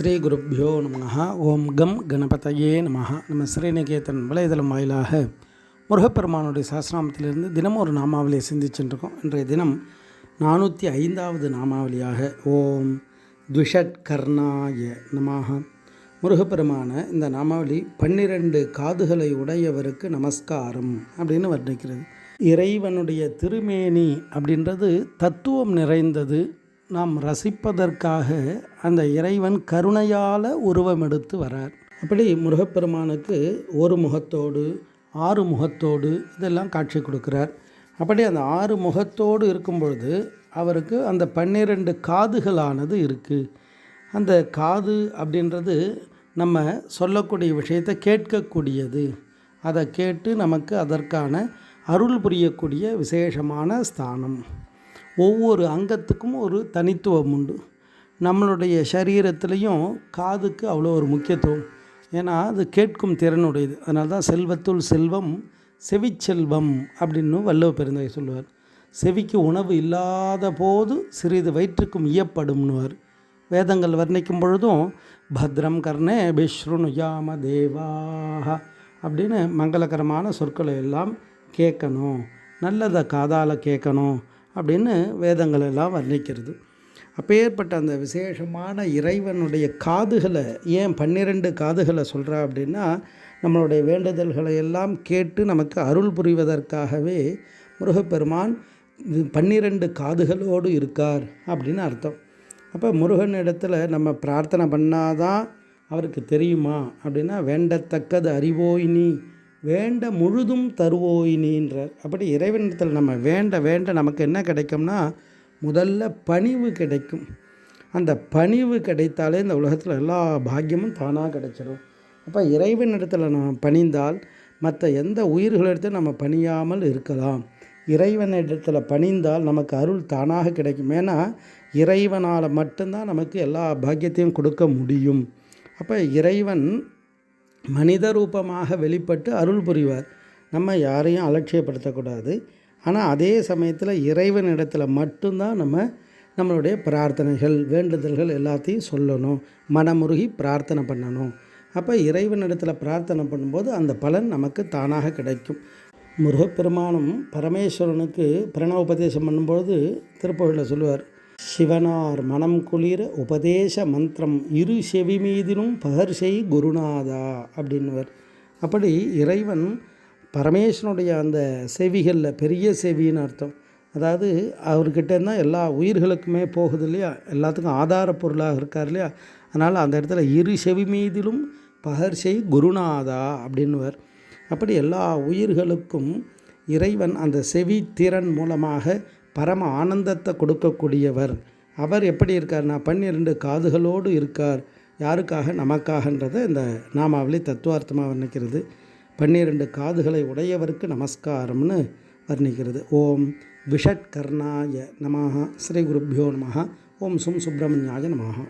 ஸ்ரீ குருப்பியோ நம ஓம் கம் கணபதையே நமகா நம்ம ஸ்ரீநிகேதன் வலைதளம் வாயிலாக முருகப்பெருமானுடைய சாஸ்திராமத்திலிருந்து தினமும் ஒரு நாமாவளியை சிந்திச்சுருக்கோம் இன்றைய தினம் நானூற்றி ஐந்தாவது நாமாவளியாக ஓம் துஷட் கர்ணாய நமாக முருகப்பெருமான இந்த நாமாவளி பன்னிரண்டு காதுகளை உடையவருக்கு நமஸ்காரம் அப்படின்னு வர்ணிக்கிறது. இறைவனுடைய திருமேனி அப்படின்றது தத்துவம் நிறைந்தது நாம் ரசிப்பதற்காக அந்த இறைவன் கருணையால் உருவம் எடுத்து வரார். அப்படி முருகப்பெருமானுக்கு ஒரு முகத்தோடு ஆறு முகத்தோடு இதெல்லாம் காட்சி கொடுக்குறார். அப்படி அந்த ஆறு முகத்தோடு இருக்கும் பொழுது அவருக்கு அந்த பன்னிரண்டு காதுகளானது இருக்குது அந்த காது அப்படின்றது நம்ம சொல்லக்கூடிய விஷயத்தை கேட்கக்கூடியது. அதை கேட்டு நமக்கு அதற்கான அருள் புரியக்கூடிய விசேஷமான ஸ்தானம். ஒவ்வொரு அங்கத்துக்கும் ஒரு தனித்துவம் உண்டு. நம்மளுடைய சரீரத்துலேயும் காதுக்கு அவ்வளோ ஒரு முக்கியத்துவம். ஏன்னா அது கேட்கும் திறனுடையது. அதனால தான் செல்வத்துள் செல்வம் செவிச்செல்வம் அப்படின்னு வல்லவ பெருந்தகை சொல்லுவார். செவிக்கு உணவு இல்லாத போது சிறிது வயிற்றுக்கும் ஈயப்படும்னுவார் வேதங்கள் வர்ணிக்கும் பொழுதும் பத்ரம் கர்ணே பிஸ்ருணுயாம தேவாக அப்படின்னு மங்களகரமான சொற்களை எல்லாம் கேட்கணும். நல்லதை காதால் கேட்கணும். அப்படின்னு வேதங்கள் எல்லாம் வர்ணிக்கிறது. அப்பேற்பட்ட அந்த விசேஷமான இறைவனுடைய காதுகளை ஏன் பன்னிரெண்டு காதுகளை சொல்கிறா அப்படின்னா நம்மளுடைய வேண்டுதல்களை எல்லாம் கேட்டு நமக்கு அருள் புரிவதற்காகவே முருகப்பெருமான் பன்னிரெண்டு காதுகளோடு இருக்கார் அப்படின்னு அர்த்தம். அப்போ முருகன் இடத்துல நம்ம பிரார்த்தனை பண்ணாதான் அவருக்கு தெரியுமா அப்படின்னா வேண்டத்தக்கது அறிவோயினி வேண்ட முழுதும் தருவோயினின்றார் அப்படி இறைவனிடத்தில் நம்ம வேண்ட வேண்ட நமக்கு என்ன கிடைக்கும்னா முதல்ல பணிவு கிடைக்கும். அந்த பணிவு கிடைத்தாலே இந்த உலகத்தில் எல்லா பாக்கியமும் தானாக கிடைச்சிடும் அப்போ இறைவனிடத்தில் நம்ம பணிந்தால் மற்ற எந்த உயிர்களிடத்தையும் நம்ம பணியாமல் இருக்கலாம். இறைவனிடத்தில் பணிந்தால் நமக்கு அருள் தானாக கிடைக்கும். ஏன்னா இறைவனால் மட்டும்தான் நமக்கு எல்லா பாக்கியத்தையும் கொடுக்க முடியும். அப்போ இறைவன் மனித ரூபமாக வெளிப்பட்டு அருள் புரிவார். நம்ம யாரையும் அலட்சியப்படுத்தக்கூடாது. ஆனால் அதே சமயத்தில் இறைவனிடத்தில் மட்டும்தான் நம்ம நம்மளுடைய பிரார்த்தனைகள் வேண்டுதல்கள் எல்லாத்தையும் சொல்லணும். மனமுருகி பிரார்த்தனை பண்ணணும். அப்போ இறைவனிடத்தில் பிரார்த்தனை பண்ணும்போது அந்த பலன் நமக்கு தானாக கிடைக்கும். முருகப்பெருமானும் பரமேஸ்வரனுக்கு பிரணவ உபதேசம் பண்ணும்போது திருப்பூரில் சொல்லுவார். சிவனார் மனம் குளிர உபதேச மந்திரம் இரு செவி மீதிலும் பகர்செய் குருநாதா அப்படின்வர் அப்படி இறைவன் பரமேஸ்வனுடைய அந்த செவிகளில் பெரிய செவின்னு அர்த்தம். அதாவது அவர்கிட்ட இருந்தால் எல்லா உயிர்களுக்குமே போகுது இல்லையா? எல்லாத்துக்கும் ஆதார பொருளாக இருக்கார் இல்லையா? அதனால் அந்த இடத்துல இரு செவி மீதிலும் பகர்ஷை குருநாதா அப்படின்வர் அப்படி எல்லா உயிர்களுக்கும் இறைவன் அந்த செவி திறன் மூலமாக பரம ஆனந்தத்தை கொடுக்கக்கூடியவர். அவர் எப்படி இருக்கார்னா பன்னிரண்டு காதுகளோடு இருக்கார். யாருக்காக? நமக்காகன்றதை இந்த நாமாவளி தத்துவார்த்தமாக வர்ணிக்கிறது. பன்னிரண்டு காதுகளை உடையவருக்கு நமஸ்காரம்னு வர்ணிக்கிறது. ஓம் விஷட் கர்ணாய நமஹா ஸ்ரீ குருப்பியோ நமஹா. ஓம் சும் சுப்பிரமணியாய நமஹா.